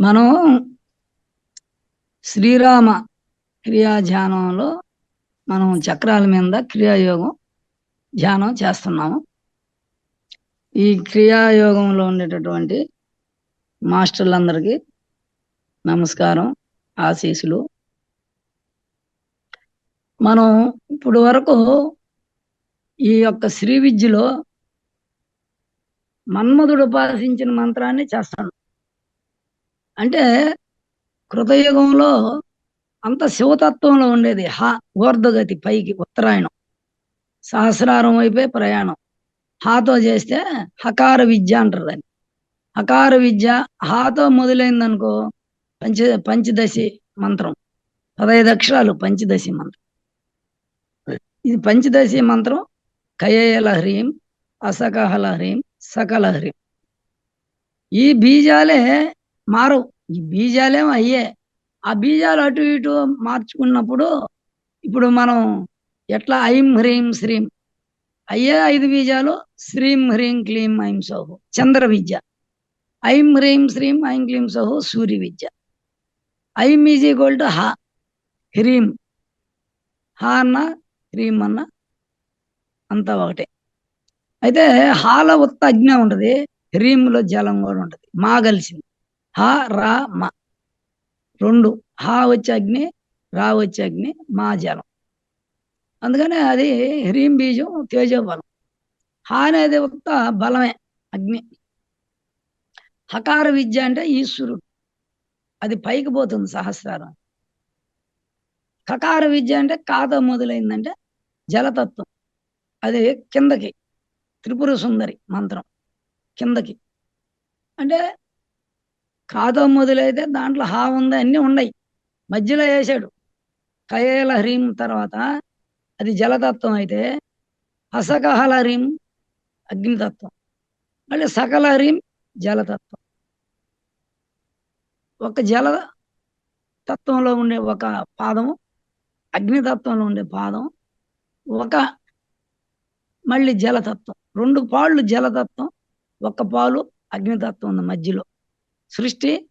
మనం శ్రీరామ క్రియా ధ్యానంలో మనం చక్రాల మీద క్రియాయోగం ధ్యానం చేస్తున్నాము. ఈ క్రియాయోగంలో ఉండేటటువంటి మాస్టర్లందరికీ నమస్కారం ఆశీస్సులు. మనం ఇప్పుడు వరకు ఈ యొక్క శ్రీ విద్యలో మన్మధుడు ఉపాసించిన మంత్రాన్ని చేస్తాడు అంటే కృతయుగంలో అంత శివతత్వంలో ఉండేది. హ ఊర్ధగతి పైకి ఉత్తరాయణం. సహస్రారం వైపే ప్రయాణం. హాతో చేస్తే హకార విద్య అంటారు దాన్ని. హకార విద్య హాతో మొదలైందనుకో పంచ పంచదశి మంత్రం. పదహైదు అక్షరాలు పంచదశి మంత్రం. ఇది పంచదశి మంత్రం. కయల హ్రీం అసకహల హ్రీం సకల హ్రీం. ఈ బీజాలే మారవు. ఈ బీజాలేం అయ్యే. ఆ బీజాలు అటు ఇటు మార్చుకున్నప్పుడు ఇప్పుడు మనం ఎట్లా ఐం హ్రీం శ్రీం అయ్యే ఐదు బీజాలు శ్రీం హ్రీం క్లీం ఐం సోహు చంద్ర విద్య. ఐం హ్రీం శ్రీం ఐం క్లీం సోహు సూర్య విద్య. ఐం ఈజ్ ఈక్వల్ టు హ. హ్రీం. హ అన్న హ్రీం అన్న అంతా ఒకటే. అయితే హాల ఉత్త అజ్ఞ ఉంటుంది. హ్రీంలో జలం కూడా ఉంటుంది. మా కలిసింది హ రా మ. రెండు. హా వచ్చే అగ్ని రా వచ్చే అగ్ని మా జలం. అందుకనే అది హ్రీం బీజం తేజోబలం. హా అనేది ఉత్త బలమే అగ్ని. హకార విద్య అంటే ఈశ్వరుడు. అది పైకి పోతుంది సహస్రారం. కకార విద్య అంటే కాతో మొదలైందంటే జలతత్వం. అది కిందకి త్రిపుర సుందరి మంత్రం. కిందకి. అంటే కాదో మొదలైతే దాంట్లో హా ఉంది అన్నీ ఉన్నాయి. మధ్యలో వేసాడు. కయేల హ్రీం తర్వాత అది జలతత్వం అయితే అసకహల హ్రీం అగ్నితత్వం మళ్ళీ సకల హ్రీం జలతత్వం ఒక జల తత్వంలో ఉండే ఒక పాదము అగ్నితత్వంలో ఉండే పాదం ఒక మళ్ళీ జలతత్వం రెండు పాళ్ళు జలతత్వం ఒక పాలు అగ్నితత్వం ఉంది మధ్యలో. సృష్టి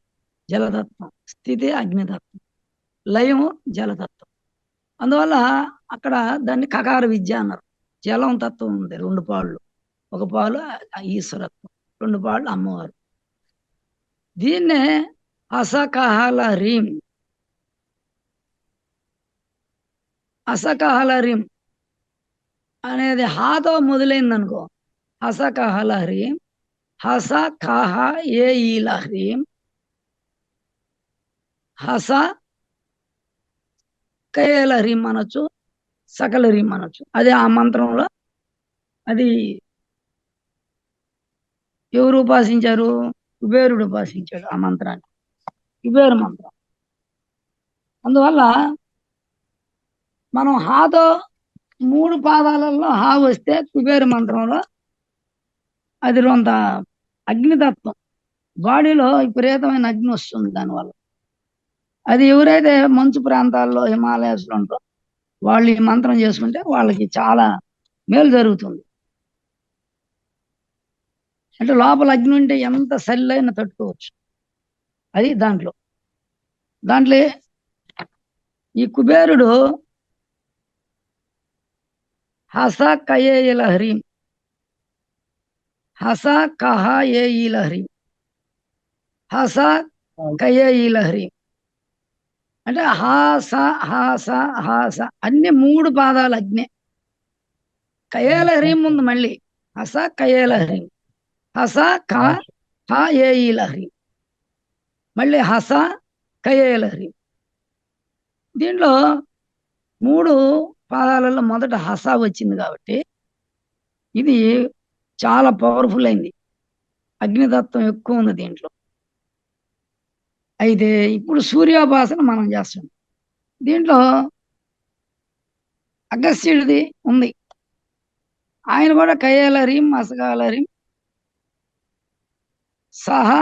జలతత్వం స్థితి అగ్నితత్వం లయము జలతత్వం అందువల్ల అక్కడ దాన్ని కకార విద్య అన్నారు. జలం తత్వం ఉంది రెండు పాళ్ళు. ఒక పాలు ఈశ్వరత్వం రెండు పాళ్ళు అమ్మవారు. దీన్నే అసకహల రీం. అసకహల రీం అనేది హాతో మొదలైంది అనుకో హసకహల హ్రీం హస కహ ఏ ఈ హ్రీం హస కయేల లహ్రీం అనొచ్చు సకల అనొచ్చు అదే ఆ మంత్రంలో అది ఎవరు ఉపాసించారు కుబేరుడు ఉపాసించాడు ఆ మంత్రాన్ని కుబేరు మంత్రం అందువల్ల మనం హాతో మూడు పాదాలలో హా వస్తే కుబేరు మంత్రంలో అది రొంత అగ్నితత్వం బాడీలో విపరీతమైన అగ్ని వస్తుంది దానివల్ల. అది ఎవరైతే మంచు ప్రాంతాల్లో హిమాలయాస్లో ఉంటారో వాళ్ళు ఈ మంత్రం చేసుకుంటే వాళ్ళకి చాలా మేలు జరుగుతుంది. అంటే లోపల అగ్ని ఉంటే ఎంత సల్లైనా తట్టుకోవచ్చు. అది దాంట్లో. దాంట్లో ఈ కుబేరుడు హస కయేల హ్రీం హస కహ ఏ ఈల హ్రీం హస కయే ఈల హ్రీం అంటే హాస హాస హాస అన్ని మూడు పాదాలు అగ్నే. కయేల హ్రీం ఉంది మళ్ళీ. హస కయేల హ్రీం హస క హ ఏ ఈల హ్రీం మళ్ళీ హస కయేల హ్రీం దీంట్లో మూడు పాదాలలో మొదట హస వచ్చింది కాబట్టి ఇది చాలా పవర్ఫుల్ అయింది. అగ్నితత్వం ఎక్కువ ఉంది దీంట్లో. అయితే ఇప్పుడు సూర్యోపాసన మనం చేస్తాం దీంట్లో అగస్త్యుడిది ఉంది. ఆయన కూడా కయ్యాలరీం అసగాలరీం అసగాల సహా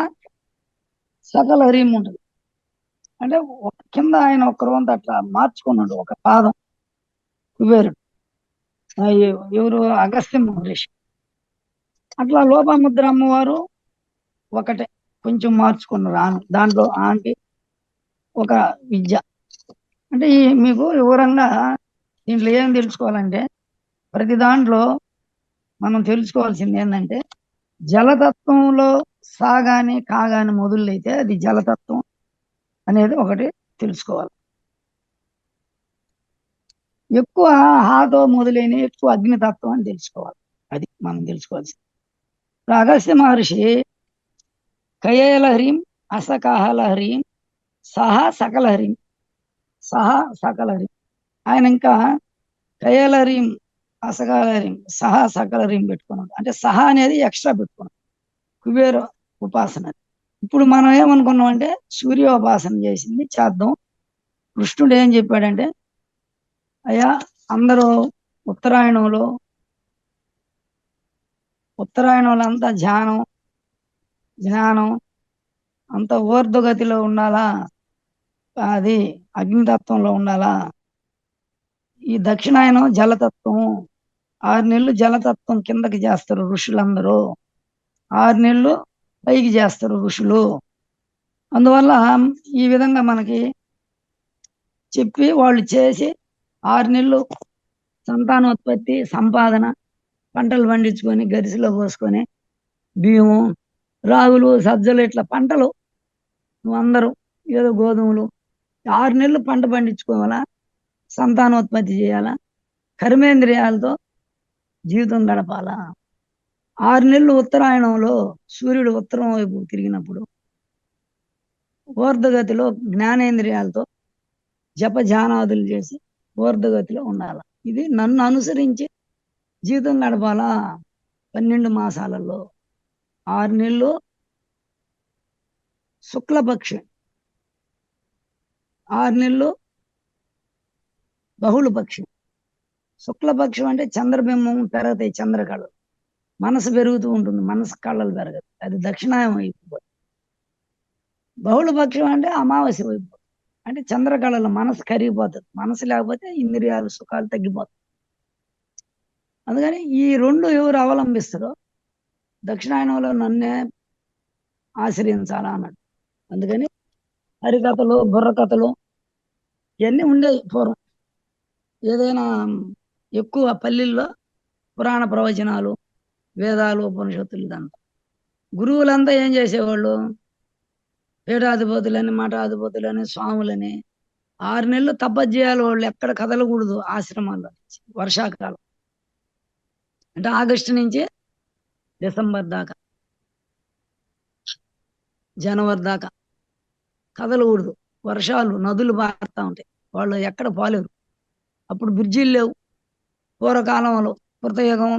సకల హరీం ఉంటుంది. అంటే ఒక కింద ఆయన ఒక వంత అట్లా మార్చుకున్నాడు ఒక పాదం కుబేరుడు. ఎవరు? అగస్త్య మహర్షి. అట్లా లోపముద్ర అమ్మవారు ఒకటే కొంచెం మార్చుకున్నారు రాను. దాంట్లో ఆంటీ ఒక విద్య. అంటే ఈ మీకు వివరంగా దీంట్లో ఏం తెలుసుకోవాలంటే ప్రతి దాంట్లో మనం తెలుసుకోవాల్సింది ఏంటంటే జలతత్వంలో సాగాని కాగాని మొదలైతే అది జలతత్వం అనేది ఒకటి తెలుసుకోవాలి. ఎక్కువ హాతో మొదలైన ఎక్కువ అగ్నితత్వం అని తెలుసుకోవాలి. అది మనం తెలుసుకోవాల్సింది. అగస్త్య మహర్షి కయలహరిం అసకహలహరిం సహా సకలహరిం సహా సకలహరిం ఆయన ఇంకా కయలహరిం అసకలహరిం సహా సకలహరిం పెట్టుకున్నాడు. అంటే సహా అనేది ఎక్స్ట్రా పెట్టుకున్నాడు. కుబేర ఉపాసన ఇప్పుడు మనం ఏమనుకున్నాం అంటే సూర్యోపాసన చేసింది చేద్దాం. కృష్ణుడు ఏం చెప్పాడంటే అయ్యా అందరూ ఉత్తరాయణంలో ఉత్తరాయణంలో అంతా ధ్యానం జ్ఞానం అంత ఊర్ధ్వగతిలో ఉండాలా? అది అగ్నితత్వంలో ఉండాలా? ఈ దక్షిణాయనం జలతత్వం. ఆరు నెలలు జలతత్వం కిందకి చేస్తారు ఋషులందరూ. ఆరు నెలలు పైకి చేస్తారు ఋషులు. అందువల్ల ఈ విధంగా మనకి చెప్పి వాళ్ళు చేసి ఆరు నెలలు సంతానోత్పత్తి సంపాదన పంటలు పండించుకొని గరిసెలో పోసుకొని బియ్యము రాగులు సజ్జలు ఇట్లా పంటలు అందరూ ఏదో గోధుమలు ఆరు నెలలు పంట పండించుకోవాలా సంతానోత్పత్తి చేయాలా కర్మేంద్రియాలతో జీవితం గడపాలా? ఆరు నెలలు ఉత్తరాయణంలో సూర్యుడు ఉత్తరం వైపు తిరిగినప్పుడు ఊర్ధగతిలో జ్ఞానేంద్రియాలతో జప ధ్యానాదులు చేసి ఊర్ధగతిలో ఉండాలి? ఇది నన్ను అనుసరించి జీవితం గడపాలా? పన్నెండు మాసాలలో. ఆరు నెలలు శుక్లపక్షం. ఆరు నెలలు బహుళపక్షం. శుక్లపక్షం అంటే చంద్రబింబం పెరుగుతాయి చంద్రకళలు మనసు పెరుగుతూ ఉంటుంది. మనసు కళ్ళలు పెరగదు. అది దక్షిణాయం అయిపోతుంది. బహుళపక్షం అంటే అమావాస్య అయిపోతుంది. అంటే చంద్రకళలు మనసు కరిగిపోతుంది. మనసు లేకపోతే ఇంద్రియాలు సుఖాలు తగ్గిపోతాయి. అందుకని ఈ రెండు ఎవరు అవలంబిస్తారో దక్షిణాయనంలో నన్నే ఆశ్రయించాలా అన్నాడు. అందుకని హరికథలు బుర్రకథలు ఇవన్నీ ఉండేవి పూర్వం. ఏదైనా ఎక్కువ పల్లెల్లో పురాణ ప్రవచనాలు వేదాలు ఉపనిషత్తులు ఇదంతా. గురువులంతా ఏం చేసేవాళ్ళు? పీఠాధిపతులని మఠాధిపతులని స్వాములని ఆరు నెలలు తపస్సు వాళ్ళు. ఎక్కడ కదలకూడదు ఆశ్రమాల్లో నుంచి వర్షాకాలం. అంటే ఆగస్టు నుంచి డిసెంబర్ దాకా జనవరి దాకా కదలకూడదు. వర్షాలు నదులు పారుతూ ఉంటాయి. వాళ్ళు ఎక్కడ పోలేరు? అప్పుడు బ్రిడ్జిలు లేవు. పూర్వకాలంలో కృతయుగం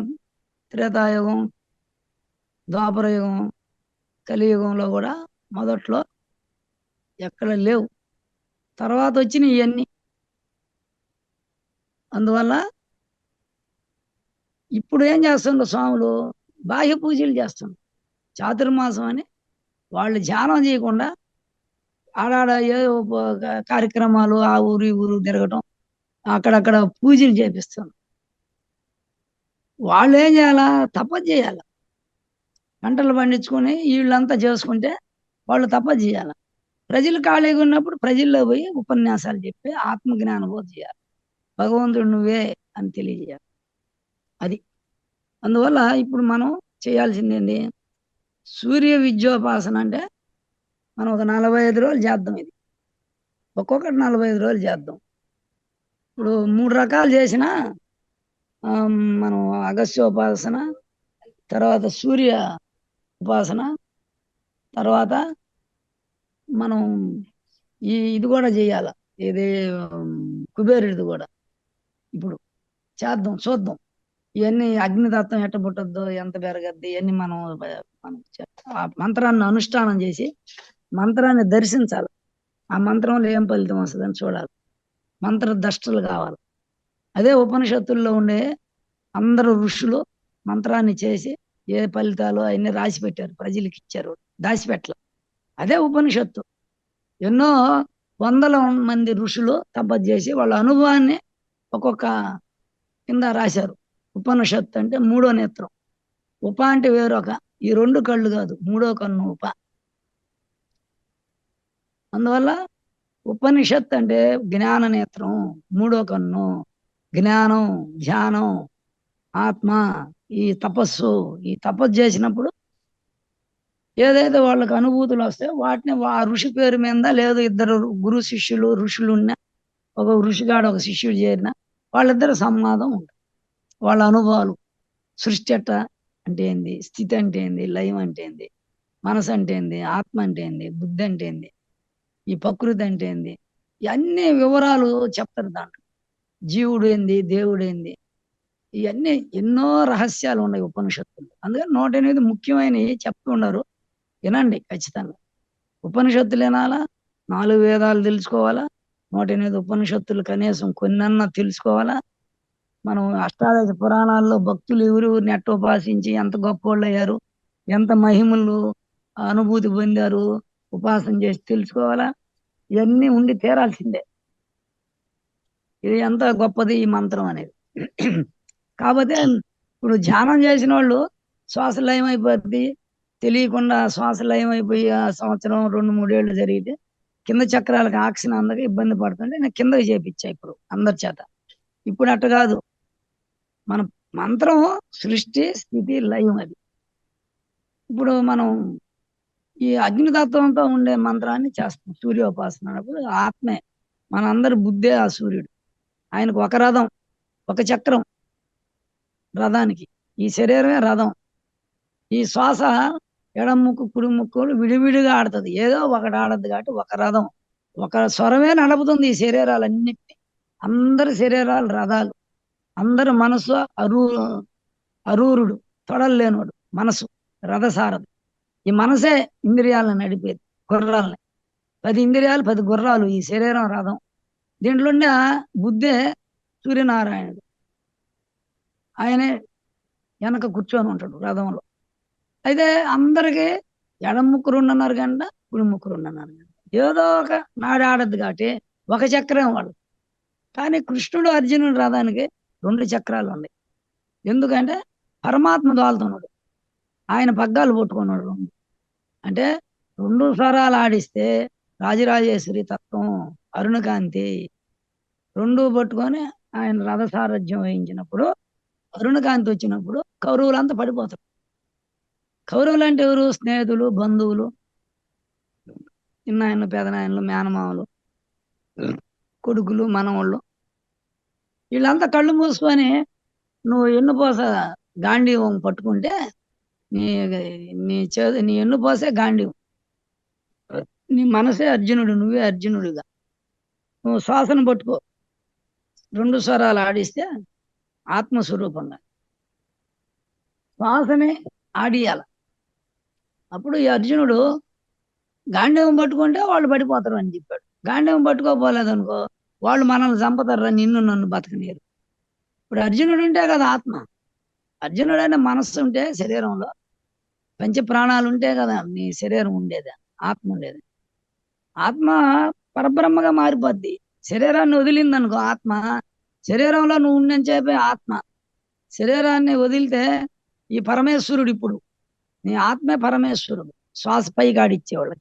త్రేతాయుగం ద్వాపరయుగం కలియుగంలో కూడా మొదట్లో ఎక్కడ లేవు. తర్వాత వచ్చిన ఇవన్నీ అందువల్ల ఇప్పుడు ఏం చేస్తుండ్రు స్వాములు? బాహ్య పూజలు చేస్తుండ్రు. చాతుర్మాసం అని వాళ్ళు ధ్యానం చేయకుండా ఆడాడ ఏదో కార్యక్రమాలు ఆ ఊరు ఈ ఊరు తిరగటం అక్కడక్కడ పూజలు చేపిస్తారు వాళ్ళు ఏం చేయాలా? తపస్సు చేయాల. పంటలు పండించుకొని వీళ్ళంతా చేసుకుంటే వాళ్ళు తపస్సు చేయాలి. ప్రజలు ఖాళీగా ఉన్నప్పుడు ప్రజల్లో పోయి ఉపన్యాసాలు చెప్పి ఆత్మజ్ఞానం బోధ చేయాలి. భగవంతుడు నువ్వే అని తెలియజేయాలి. అది. అందువల్ల ఇప్పుడు మనం చేయాల్సింది ఏంటి సూర్య విద్యోపాసన అంటే మనం ఒక నలభై ఐదు రోజులు చేద్దాం ఇది. ఒక్కొక్కటి నలభై ఐదు రోజులు చేద్దాం. ఇప్పుడు మూడు రకాలు చేసిన మనం అగస్త్యోపాసన తర్వాత సూర్య ఉపాసన తర్వాత మనం ఈ ఇది కూడా చేయాల. ఇది కుబేరుడిది కూడా. ఇప్పుడు చేద్దాం చూద్దాం. ఇవన్నీ అగ్నిదత్తం ఎట్ట పుట్టద్దు ఎంత పెరగద్ది ఇవన్నీ మనం మనం ఆ మంత్రాన్ని అనుష్ఠానం చేసి మంత్రాన్ని దర్శించాలి. ఆ మంత్రంలో ఏం ఫలితం వస్తుందని చూడాలి. మంత్ర దష్టలు కావాలి. అదే ఉపనిషత్తుల్లో ఉండే అందరు ఋషులు మంత్రాన్ని చేసి ఏ ఫలితాలు అవన్నీ రాసి పెట్టారు. ప్రజలకు ఇచ్చారు. దాచిపెట్టల. అదే ఉపనిషత్తు. ఎన్నో వందల మంది ఋషులు తపస్సు చేసి వాళ్ళ అనుభవాన్ని ఒక్కొక్క కింద రాశారు. ఉపనిషత్తు అంటే మూడో నేత్రం. ఉప అంటే వేరొక. ఈ రెండు కళ్ళు కాదు మూడో కన్ను ఉప. అందువల్ల ఉపనిషత్ అంటే జ్ఞాన నేత్రం మూడో కన్ను జ్ఞానం ధ్యానం ఆత్మ ఈ తపస్సు ఈ తపస్సు చేసినప్పుడు ఏదైతే వాళ్ళకి అనుభూతులు వస్తాయో వాటిని ఆ ఋషి పేరు మీద లేదు ఇద్దరు గురు శిష్యులు ఋషులు ఉన్న ఒక ఋషిగాడు ఒక శిష్యుడు చేరిన వాళ్ళిద్దరు సంవాదం ఉంటుంది. వాళ్ళ అనుభవాలు. సృష్టి అట్ట అంటే ఏంది? స్థితి అంటే ఏంది? లయం అంటే ఏంది? మనసు అంటే ఏంది? ఆత్మ అంటే ఏంది? బుద్ధి అంటే ఏంది? ఈ ప్రకృతి అంటే ఏంది? ఇవన్నీ వివరాలు చెప్తారు దాంట్లో. జీవుడు ఏంది? దేవుడు ఏంది? ఇవన్నీ ఎన్నో రహస్యాలు ఉన్నాయి ఉపనిషత్తులు అందుకని నూట ఎనిమిది ముఖ్యమైనవి చెప్తున్నారు వినండి ఖచ్చితంగా. ఉపనిషత్తులు వినాలా? నాలుగు వేదాలు తెలుసుకోవాలా? నూట ఎనిమిది ఉపనిషత్తులు కనీసం కొన్నన్నా తెలుసుకోవాలా? మనం అష్టాదశ పురాణాల్లో భక్తులు ఎవరెవరిని నెట్ ఉపాసించి ఎంత గొప్పవాళ్ళు అయ్యారు ఎంత మహిమలు అనుభూతి పొందారు ఉపాసన చేసి తెలుసుకోవాలా? ఇవన్నీ ఉండి తీరాల్సిందే. ఇది ఎంత గొప్పది ఈ మంత్రం అనేది. కాకపోతే ఇప్పుడు ధ్యానం చేసిన వాళ్ళు శ్వాస లయం అయిపోద్ది తెలియకుండా శ్వాస లయం అయిపోయి ఆ సంవత్సరం రెండు మూడేళ్ళు జరిగితే కింద చక్రాలకు ఆక్సిజన్ అందక ఇబ్బంది పడుతుంటే నేను కిందకి చేపించా ఇప్పుడు అందరి చేత. ఇప్పుడు అట్ట కాదు. మన మంత్రం సృష్టి స్థితి లయం అది. ఇప్పుడు మనం ఈ అగ్నితత్వంతో ఉండే మంత్రాన్ని చేస్తాం. సూర్యోపాసన అన్నప్పుడు ఆత్మే. మనందరి బుద్ధే ఆ సూర్యుడు. ఆయనకు ఒక రథం ఒక చక్రం రథానికి. ఈ శరీరమే రథం. ఈ శ్వాస ఎడం ముక్కు కుడి ముక్కులు విడివిడిగా ఆడుతుంది. ఏదో ఒకటి ఆడద్దు కాబట్టి ఒక రథం. ఒక స్వరమే నడుపుతుంది ఈ శరీరాలన్నిటినీ. అందరి శరీరాలు రథాలు. అందరు మనసు అరూ అరూరుడు తొడలేనివాడు మనసు రథసారథి. ఈ మనసే ఇంద్రియాలను నడిపేది గుర్రాలని. పది ఇంద్రియాలు పది గుర్రాలు ఈ శరీరం రథం. దీంట్లో ఉండే బుద్ధే సూర్యనారాయణుడు. ఆయనే వెనక కూర్చొని ఉంటాడు రథంలో. అయితే అందరికీ ఎడం ముక్కురు రెండున్నర గంట కుడి ముక్కురు రెండున్నర గంట ఏదో ఒక నాడు ఆడద్దు కాబట్టి ఒక చక్రం వాళ్ళు కానీ కృష్ణుడు అర్జునుడు రథానికి రెండు చక్రాలు ఉన్నాయి. ఎందుకంటే పరమాత్మ దాల్తున్నాడు. ఆయన పగ్గాలు పట్టుకున్నాడు. రెండు అంటే రెండు స్వరాలు ఆడిస్తే రాజరాజేశ్వరి తత్వం అరుణకాంతి రెండు పట్టుకొని ఆయన రథసారథ్యం వహించినప్పుడు అరుణకాంతి వచ్చినప్పుడు కౌరవులంతా పడిపోతారు. కౌరవులు అంటే ఎవరు? స్నేహితులు బంధువులు చిన్నాయన పెదనాయనలు మేనమామలు కొడుకులు మనవాళ్ళు. వీళ్ళంతా కళ్ళు మూసుకొని నువ్వు ఎన్నుపోస గాంధీవం పట్టుకుంటే నీ నీ చే నీ ఎన్నుపోసే గాంధీవం. నీ మనసే అర్జునుడు నువ్వే అర్జునుడుగా. నువ్వు శ్వాసన పట్టుకో. రెండు స్వరాలు ఆడిస్తే ఆత్మస్వరూపంగా. శ్వాసనే ఆడియాల. అప్పుడు ఈ అర్జునుడు గాంధీవం పట్టుకుంటే వాళ్ళు పడిపోతారు అని చెప్పాడు. గాంధీవం పట్టుకోపోలేదనుకో వాళ్ళు మనల్ని చంపుతారు? నిన్ను నన్ను బతకనేరు ఇప్పుడు అర్జునుడు ఉంటే కదా ఆత్మ. అర్జునుడు అనే మనస్సు ఉంటే శరీరంలో. పంచ ప్రాణాలు ఉంటే కదా నీ శరీరం ఉండేది ఆత్మ ఉండేది. ఆత్మ పరబ్రహ్మగా మారిపోద్ది. శరీరాన్ని వదిలింది అనుకో ఆత్మ. శరీరంలో నువ్వు ఉండని చెప్పే ఆత్మ. శరీరాన్ని వదిలితే ఈ పరమేశ్వరుడు ఇప్పుడు. నీ ఆత్మే పరమేశ్వరుడు. శ్వాస పై ఆడిచ్చేవాళ్ళకి.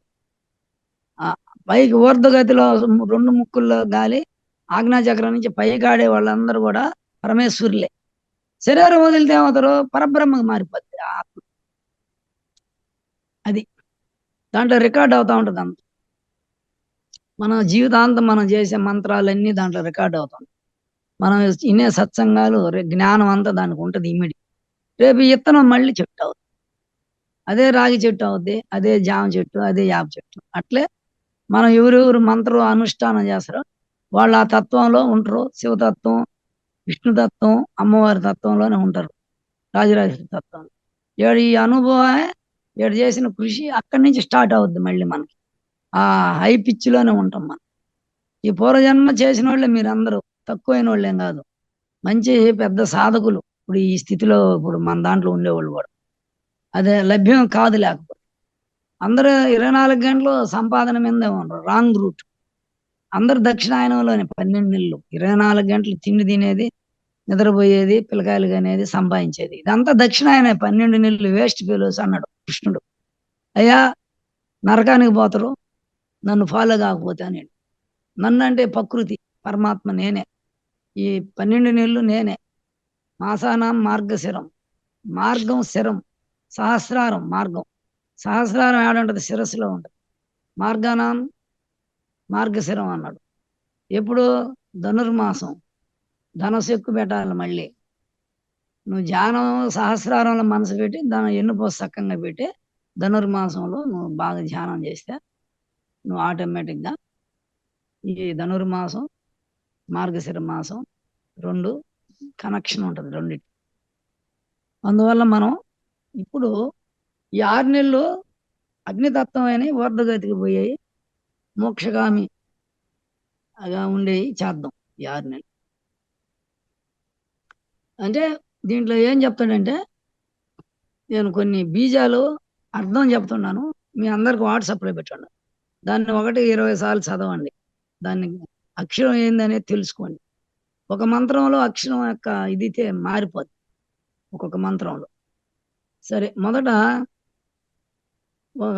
ఆ పైకి ఊర్ధగతిలో రెండు ముక్కుల్లో గాలి ఆజ్ఞాచక్రం నుంచి పైకాడే వాళ్ళందరూ కూడా పరమేశ్వరులే. శరీరం వదిలితే ఏమవుతారు? పరబ్రహ్మకు మారిపోద్ది ఆత్మ. అది. దాంట్లో రికార్డ్ అవుతా ఉంటుంది అంత. మన జీవితాంతం మనం చేసే మంత్రాలన్నీ దాంట్లో రికార్డ్ అవుతాం మనం వినే సత్సంగాలు జ్ఞానం అంతా దానికి ఉంటుంది ఇమిడి. రేపు ఇత్తనం మళ్ళీ చెట్టు అవుతుంది అదే రాగి చెట్టు అవుద్ది అదే జామ చెట్టు అదే యాప చెట్టు. అట్లే మనం ఎవరెవరు మంత్రం అనుష్ఠానం చేస్తారో వాళ్ళు ఆ తత్వంలో ఉంటారు. శివతత్వం విష్ణుతత్వం అమ్మవారి తత్వంలోనే ఉంటారు. రాజరాజేశ్వరి తత్వం. ఏడు ఈ అనుభవమే ఏడు చేసిన కృషి అక్కడి నుంచి స్టార్ట్ అవుద్ది మళ్ళీ మనకి. ఆ హై పిచ్లోనే ఉంటాం మనం. ఈ పూర్వజన్మ చేసిన వాళ్ళే మీరందరూ తక్కువైన వాళ్ళేం కాదు. మంచి పెద్ద సాధకులు. ఇప్పుడు ఈ స్థితిలో ఇప్పుడు మన దాంట్లో ఉండేవాళ్ళు కూడా. అదే లభ్యం కాదు లేకపోతే. అందరూ ఇరవై నాలుగు గంటలు సంపాదన మీదే ఉన్నారు. Wrong route. అందరు దక్షిణాయనంలోనే పన్నెండు నెలలు. ఇరవై నాలుగు గంటలు తిండి తినేది నిద్రపోయేది పిల్లకాయలు కనేది సంపాదించేది. ఇదంతా దక్షిణాయనే పన్నెండు నెలలు వేస్ట్ ఫెలోస్ అన్నాడు కృష్ణుడు. అయ్యా నరకానికి పోతారు నన్ను ఫాలో కాకపోతే అని. నన్ను అంటే ప్రకృతి పరమాత్మ నేనే. ఈ పన్నెండు నెలలు నేనే. మాసానాం మార్గశిరం. మార్గం శిరం. సహస్రారం మార్గం. సహస్రారం ఏడంటది శిరస్సులో ఉంటుంది. మార్గానాం మార్గశిరం అన్నాడు. ఎప్పుడు? ధనుర్మాసం. ధనస్సు ఎక్కువ పెట్టాలి మళ్ళీ. నువ్వు ధ్యానం సహస్రారంలో మనసు పెట్టి దాని ఎన్నుపోసు సక్కంగా పెట్టి ధనుర్మాసంలో నువ్వు బాగా ధ్యానం చేస్తే నువ్వు ఆటోమేటిక్గా ఈ ధనుర్మాసం మార్గశిర మాసం రెండు కనెక్షన్ ఉంటుంది రెండింటి. అందువల్ల మనం ఇప్పుడు ఈ ఆరు నెలలు అగ్నితత్వమైన వర్ధగతికి పోయాయి. మోక్షగామి అలా ఉండేవి చేద్దాం ఈ ఆరు నెలలు. అంటే దీంట్లో ఏం చెప్తాడంటే నేను కొన్ని బీజాలు అర్థం చెప్తున్నాను మీ అందరికి వాట్సాప్లో పెట్టండి. దాన్ని ఒకటి ఇరవై సార్లు చదవండి. దాన్ని అక్షరం ఏందనేది తెలుసుకోండి. ఒక మంత్రంలో అక్షరం యొక్క ఇదితే మారిపోద్ది. ఒక్కొక్క మంత్రంలో. సరే మొదట ఒక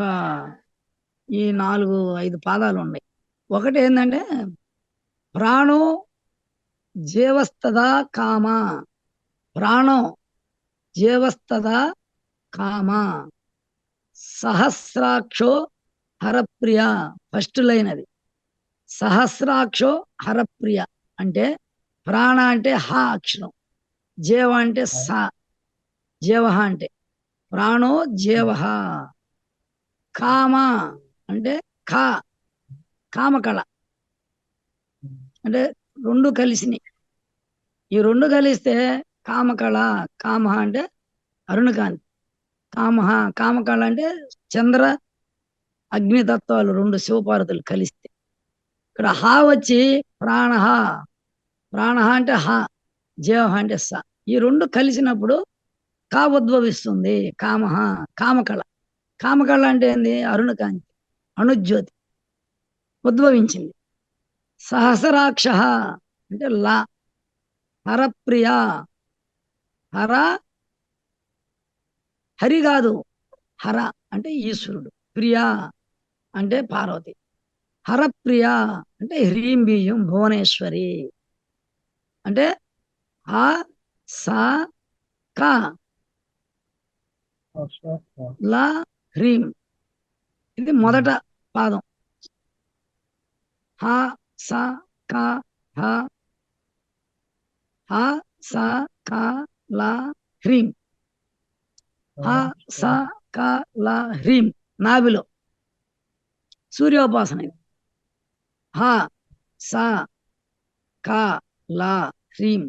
ఈ నాలుగు ఐదు పాదాలు ఉన్నాయి. ఒకటి ఏంటంటే ప్రాణో జీవస్తదా కామ. ప్రాణం జీవస్తదా కామ. సహస్రాక్షో హరప్రియ ఫస్ట్ లైన్ అది. సహస్రాక్షో హరప్రియ అంటే ప్రాణ అంటే హ అక్షరం. జీవ అంటే స. జీవ అంటే ప్రాణో జీవ కామ. అంటే కా కామకళ. అంటే రెండు కలిసినాయి. ఈ రెండు కలిస్తే కామకళ కామ అంటే అరుణకాంతి. కామ కామకళ అంటే చంద్ర అగ్నితత్వాలు రెండు శివపార్వతులు కలిస్తే. ఇక్కడ హా వచ్చి ప్రాణ ప్రాణ అంటే హ జీవ అంటే స. ఈ రెండు కలిసినప్పుడు కా ఉద్భవిస్తుంది కామ కామకళ. కామకళ అంటే ఏంది? అరుణకాంతి. అణుజ్యోతి ఉద్భవించింది. సహస్రాక్ష అంటే లా హరప్రియ. హర హరి కాదు హర అంటే ఈశ్వరుడు. ప్రియ అంటే పార్వతి. హరప్రియ అంటే హ్రీం బీజం భువనేశ్వరి. అంటే హ స క. లా హ్రీం. ఇది మొదట పాదం. హ స క హ. హ స క లా హ్రీం. హ స క ల హ్రీం. నాభిలో. సూర్యోపాసన ఇది. హ స క ల హ్రీం.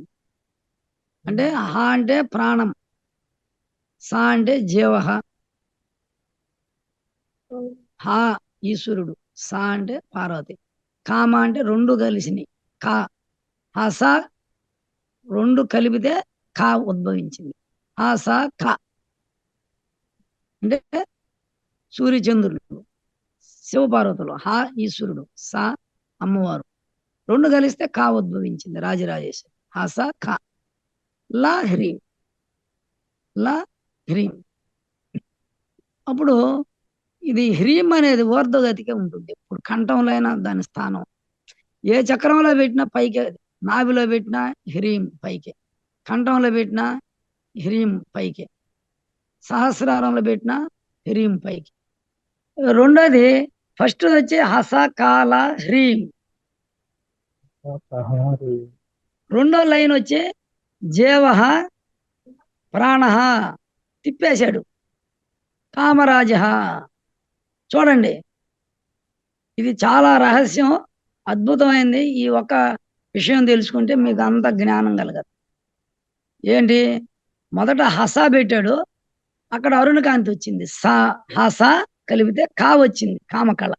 అంటే హ అంటే ప్రాణం. స అంటే జీవ హ ఈశ్వరుడు స అంటే పార్వతి కామ అంటే రెండు కలిసినాయి. కా హస రెండు కలిపితే కా ఉద్భవించింది. హస క అంటే సూర్యచంద్రుడు శివపార్వతులు హ ఈశ్వరుడు సా అమ్మవారు. రెండు కలిస్తే కా ఉద్భవించింది రాజరాజేశ్వరి హస క. లా హ్రీం. లా హ్రీం. అప్పుడు ఇది హ్రీం అనేది ఊర్ధ్వగతికే ఉంటుంది. ఇప్పుడు కంఠంలో అయినా దాని స్థానం. ఏ చక్రంలో పెట్టినా పైకే నాభిలో పెట్టినా హ్రీం పైకే. కంఠంలో పెట్టినా హ్రీం పైకే. సహస్రారంలో పెట్టినా హ్రీం పైకి. రెండోది ఫస్ట్ వచ్చి హస కాల హ్రీం రెండో లైన్ వచ్చి జీవ ప్రాణ తిప్పేశాడు. కామరాజ చూడండి. ఇది చాలా రహస్యం అద్భుతమైంది. ఈ ఒక్క విషయం తెలుసుకుంటే మీకు అంత జ్ఞానం కలగదు. ఏంటి? మొదట హస పెట్టాడు. అక్కడ అరుణకాంతి వచ్చింది. సా హస కలిపితే కా వచ్చింది కామకళ.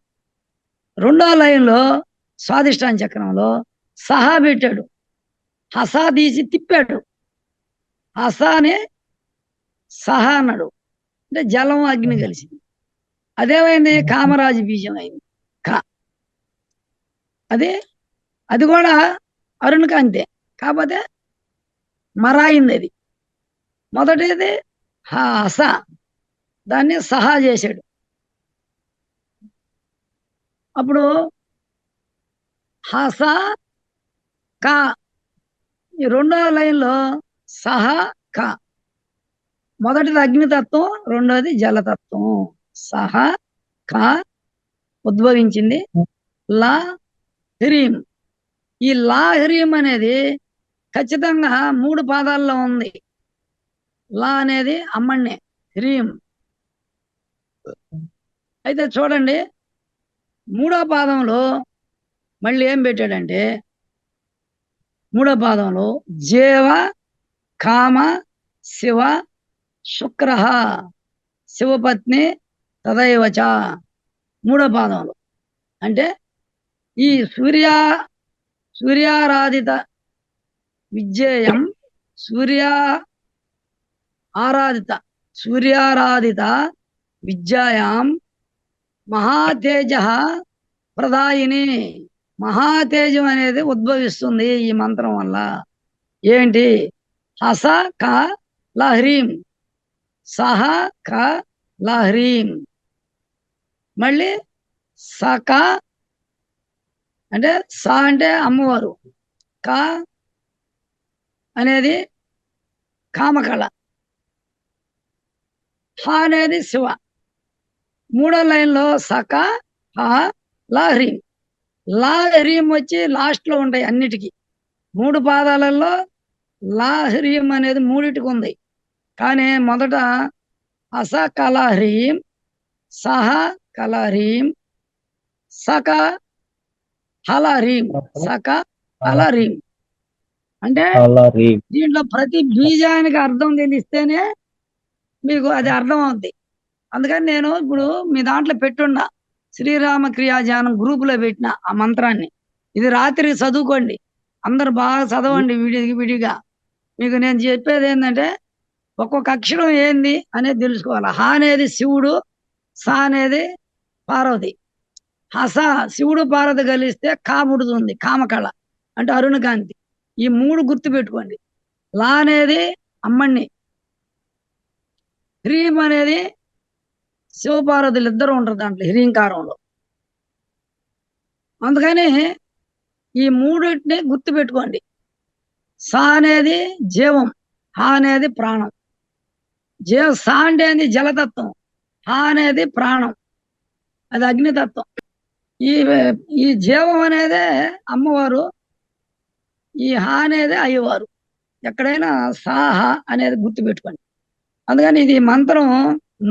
రెండో లైన్లో స్వాదిష్టాన్ చక్రంలో సహా పెట్టాడు. హసా తీసి తిప్పాడు. హసానే సహా అన్నాడు. అంటే జలం అగ్ని కలిసింది. అదేమైంది కామరాజు బీజం అయింది కా అదే అది కూడా అరుణకాంతే కాకపోతే మరాయింది అది మొదటిది హస దాన్ని సహా చేశాడు అప్పుడు హస క ఈ రెండవ లైన్లో సహా క మొదటిది అగ్నితత్వం రెండోది జలతత్వం సహ క ఉద్భవించింది లా హ్రీం. ఈ లా హ్రీం అనేది ఖచ్చితంగా మూడు పాదాల్లో ఉంది. లా అనేది అమ్మణ్ణే హ్రీం. అయితే చూడండి మూడో పాదంలో మళ్ళీ ఏం పెట్టాడంటే మూడో పాదంలో జీవ కామ శివ శుక్ర. శివపత్ని తదైవచ మూడో పాదంలో అంటే ఈ సూర్య సూర్యారాధిత విజ్ఞేయం సూర్య ఆరాధిత సూర్యారాధిత విద్యాయాం మహాతేజ ప్రదాయిని. మహాతేజం అనేది ఉద్భవిస్తుంది ఈ మంత్రం వల్ల. ఏంటి? హస క లహ్రీం సహ క లహ్రీం. మళ్ళీ సక అంటే స అంటే అమ్మవారు. క అనేది కామకళ. హ అనేది శివ. మూడో లైన్లో సక హ లా హ్రీం. లా హ్రీం వచ్చి లాస్ట్లో ఉంటాయి అన్నిటికీ. మూడు పాదాలలో లా హ్రీం అనేది మూడిటికి ఉంది. కానీ మొదట అస కలహ్రీం సహ కలహ్రీం సక హలహ్రీం సక హలహ్రీం అంటే దీంట్లో ప్రతి బీజానికి అర్థం తెలిస్తేనే మీకు అది అర్థం అవుద్ది అందుకని నేను ఇప్పుడు మీ దాంట్లో పెట్టున్నా. శ్రీరామ క్రియాజానం గ్రూపులో పెట్టిన ఆ మంత్రాన్ని. ఇది రాత్రి చదువుకోండి. అందరు బాగా చదవండి విడి విడిగా మీకు నేను చెప్పేది ఏంటంటే ఒక్కొక్క అక్షరం ఏంది అనేది తెలుసుకోవాలి. హ అనేది శివుడు స అనేది పార్వతి. హస శివుడు పార్వతి కలిస్తే కాముడుతుంది కామకళ అంటే అరుణకాంతి ఈ మూడు గుర్తు పెట్టుకోండి. లా అనేది అమ్మణ్ణి. హ్రీం అనేది శివపార్వతులు ఇద్దరు ఉంటారు దాంట్లో హ్రీంకారంలో. అందుకని ఈ మూడింటిని గుర్తు పెట్టుకోండి. సా అనేది జీవం హా అనేది ప్రాణం. జీవ సా అంటే జలతత్వం. హా అనేది ప్రాణం. అది అగ్నితత్వం ఈ ఈ జీవం అనేది అమ్మవారు ఈ హా అనేది అయ్యవారు. ఎక్కడైనా సాహ అనేది గుర్తు పెట్టుకోండి అందుకని ఇది మంత్రం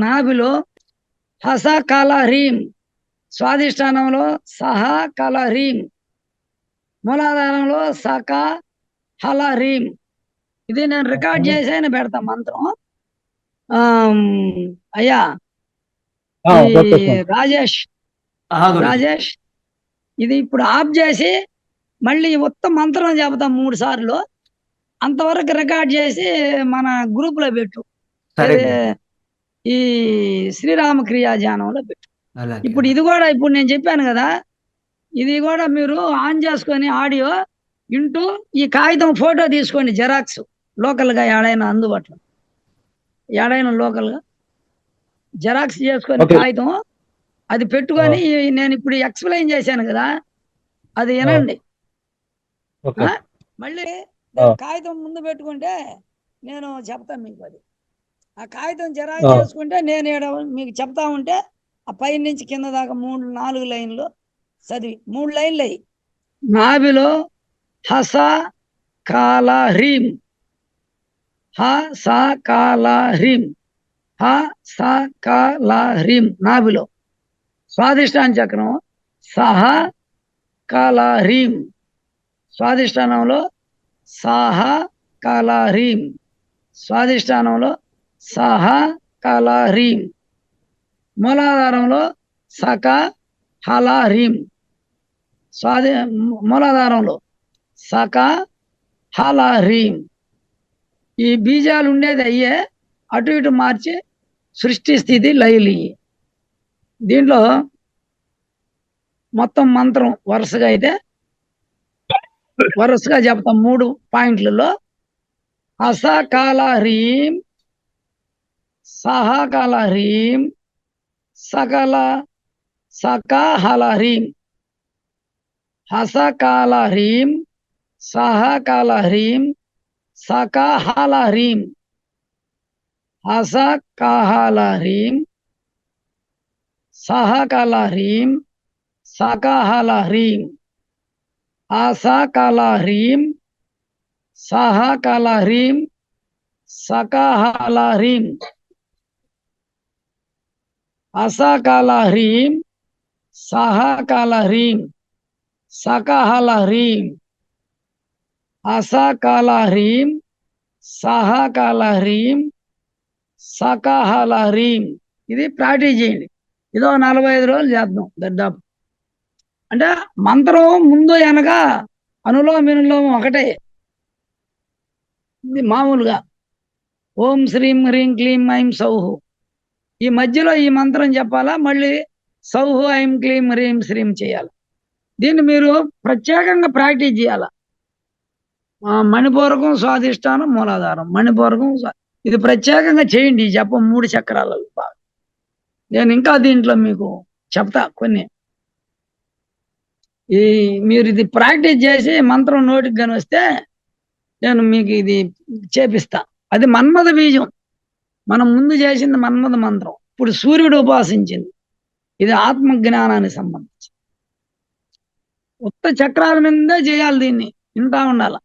నాభిలో హస కల హ్రీం. స్వాధిష్టానంలో సహ కల హ్రీం. మూలాధారంలో సక హల హ్రీం. ఇది నేను రికార్డ్ చేసేని పెడతా మంత్రం. అయ్యా. రాజేష్. రాజేష్ ఇది ఇప్పుడు ఆఫ్ చేసి మళ్ళీ ఉత్తమ మంత్రం చెబుతాం మూడు సార్లు. అంతవరకు రికార్డ్ చేసి మన గ్రూప్లో పెట్టు ఈ శ్రీరామ క్రియాజానంలో పెట్టు. ఇప్పుడు ఇది కూడా ఇప్పుడు నేను చెప్పాను కదా ఇది కూడా మీరు ఆన్ చేసుకొని ఆడియో వింటూ ఈ కాగితం ఫోటో తీసుకోండి జెరాక్స్ లోకల్గా ఏడైనా అందుబాటులో. ఏడైనా లోకల్గా జెరాక్స్ చేసుకొని. కాగితం అది పెట్టుకొని నేను ఇప్పుడు ఎక్స్ప్లెయిన్ చేశాను కదా అది వినండి? మళ్ళీ. కాగితం ముందు పెట్టుకుంటే నేను చెప్తాను మీకు అది. ఆ కాగితం జెరాక్స్. చేసుకుంటే నేను మీకు చెప్తా ఉంటే ఆ పై నుంచి కింద దాకా మూడు నాలుగు లైన్లు చదివి. మూడు లైన్లు అయ్యి. నాభిలో హస కాల హ్రీం. హ స కాల హ్రీం. హ స కాల హ్రీం నాభిలో. స్వాదిష్టాన చక్రం సహ కల హ్రీం స్వాదిష్టానంలో సాహ కాల హ్రీం స్వాదిష్టానంలో సహ కాల హ్రీం మూలాధారంలో సక హల హ్రీం స్వాది మూలాధారంలో సక హల హ్రీం ఈ బీజాలు ఉండేది అయ్యే అటు ఇటు మార్చి సృష్టి స్థితి లయలి. దీంట్లో మొత్తం మంత్రం వరుసగా అయితే వరుసగా చెప్తాం మూడు పాయింట్లలో. అసకాల హ్రీం సహకాల హ్రీం సకల సకాహల హ్రీం హసకాల హ్రీం సహకాల హ్రీం సకాహాల హ్రీం హసకాహాల హ్రీం సహకాల హ్రీం సకాహాల హ్రీం అసకాల హ్రీం సహకాల హ్రీం సకాహాల హ్రీం అసకాల హ్రీం సహకాల హ్రీం సకాహాల హ్రీం అసకాల హ్రీం సకాహాల ఇది ప్రాక్టీస్ చేయండి. ఇదో నలభై ఐదు రోజులు చేద్దాం దర్దాపు అంటే మంత్రం ముందు వెనక అనులోమినులోమం ఒకటే. ఇది మామూలుగా. ఓం శ్రీం హ్రీం క్లీం ఐం సౌహు. ఈ మధ్యలో ఈ మంత్రం చెప్పాలా? మళ్ళీ సౌహు ఐం క్లీం హ్రీం శ్రీం చేయాలి? దీన్ని మీరు ప్రత్యేకంగా ప్రాక్టీస్ చేయాలి? ఆ, మణిపూరకం స్వాధిష్టానం మూలాధారం. మణిపూరకం స్వా- ఇది ప్రత్యేకంగా చేయండి ఈ జపం మూడు చక్రాలలో బాగా నేను ఇంకా దీంట్లో మీకు చెప్తా కొన్ని. ఈ మీరు ఇది ప్రాక్టీస్ చేసి మంత్రం నోటికి కానీ వస్తే నేను మీకు ఇది చేపిస్తా. అది మన్మథ బీజం. మనం ముందు చేసింది మన్మథ మంత్రం. ఇప్పుడు సూర్యుడు ఉపాసించింది. ఇది ఆత్మ జ్ఞానానికి సంబంధించి. ఉత్త చక్రాల మీదే చేయాలి దీన్ని. వింటా ఉండాల?